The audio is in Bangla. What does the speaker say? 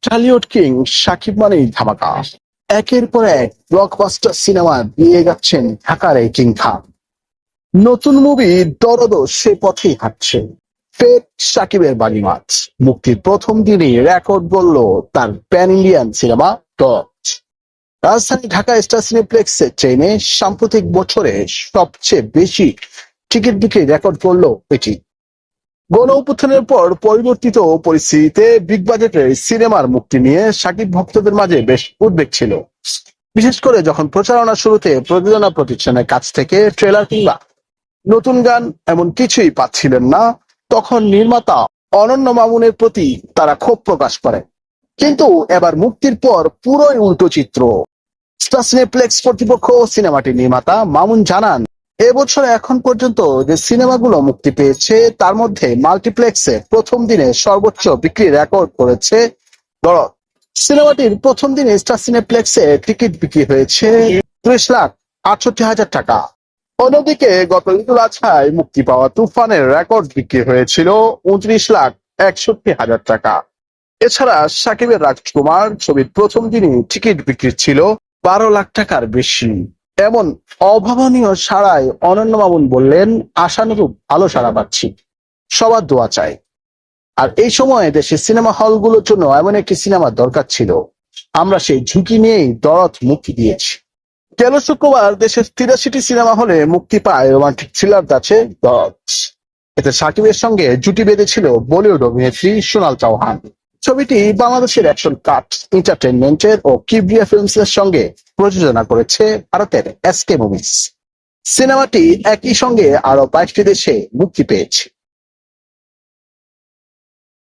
টলিউড কিং সাকিব মানেই ধামাকা। একের পর এক ব্লকবাস্টার সিনেমা দিয়ে যাচ্ছেন ঢাকার এই কিং খান। নতুন মুভি দরদ সে পথেই হাঁটছে। ফের সাকিবের বাড়ি মাছ মুক্তির প্রথম দিনই রেকর্ড বলল তার প্যান ইন্ডিয়ান সিনেমা টচ রাজধানী ঢাকা স্টার সিনেপ্লেক্সের চেইনে সাম্প্রতিক বছরে সবচেয়ে বেশি টিকিট বিক্রি রেকর্ড করল এটি। গণ অভ্যুত্থানের পর পরিবর্তিত পরিস্থিতিতে বিগ বাজেটের সিনেমার মুক্তি নিয়ে সাকিব ভক্তদের মাঝে বেশ উদ্বেগ ছিল। বিশেষ করে যখন প্রচারণা শুরুতে প্রযোজনা প্রতিষ্ঠানের কাছ থেকে ট্রেলার কিংবা নতুন গান এমন কিছুই পাচ্ছিলেন না, তখন নির্মাতা অনন্য মামুনের প্রতি তারা ক্ষোভ প্রকাশ করে। কিন্তু এবার মুক্তির পর পুরোই উল্টো চিত্র। স্টার সিনেপ্লেক্স কর্তৃপক্ষ সিনেমাটির নির্মাতা মামুন জানান এবছর এখন পর্যন্ত যে সিনেমাগুলো মুক্তি পেয়েছে, তার মধ্যে মাল্টিপ্লেক্সে প্রথম দিনে সর্বোচ্চ বিক্রি রেকর্ড করেছে দরদ। সিনেমাটির প্রথম দিনে স্টার সিনেপ্লেক্সে টিকিট বিক্রি হয়েছে ত্রিশ লাখ আটষট্টি হাজার টাকা। অন্যদিকে গত ঈদুল আজহায় মুক্তি পাওয়া তুফানের রেকর্ড বিক্রি হয়েছিল উনত্রিশ লাখ একষট্টি হাজার টাকা। এছাড়া সাকিবের রাজকুমার ছবির প্রথম দিনই টিকিট বিক্রি ছিল বারো লাখ টাকার বেশি। এমন অভাবনীয় সাড়ায় অনন্য মামুন বললেন, আশানুরূপ ভালো সাড়া পাচ্ছি। সবার দোয়া চাই। আর এই সময়ে দেশের সিনেমা হলগুলোর জন্য এমন একটি সিনেমার দরকার ছিল। আমরা সেই ঝুঁকি নিয়েই দরদ মুক্তি দিয়েছি। গেল শুক্রবার দেশের তিরাশিটি সিনেমা হলে মুক্তি পায় রোমান্টিক থ্রিলার আছে দরদ? এতে সাকিবের সঙ্গে জুটি বেঁধেছিল বলিউড অভিনেত্রী সোনাল চৌহান। ছবিটি বাংলাদেশের অ্যাকশন কাট এন্টারটেনমেন্টের ও কিবরিয়া ফিল্মস এর সঙ্গে প্রযোজনা করেছে ভারতের এসকে মুভিজ সিনেমাটি একই সঙ্গে আরও বাইশটি দেশে মুক্তি পেয়েছে।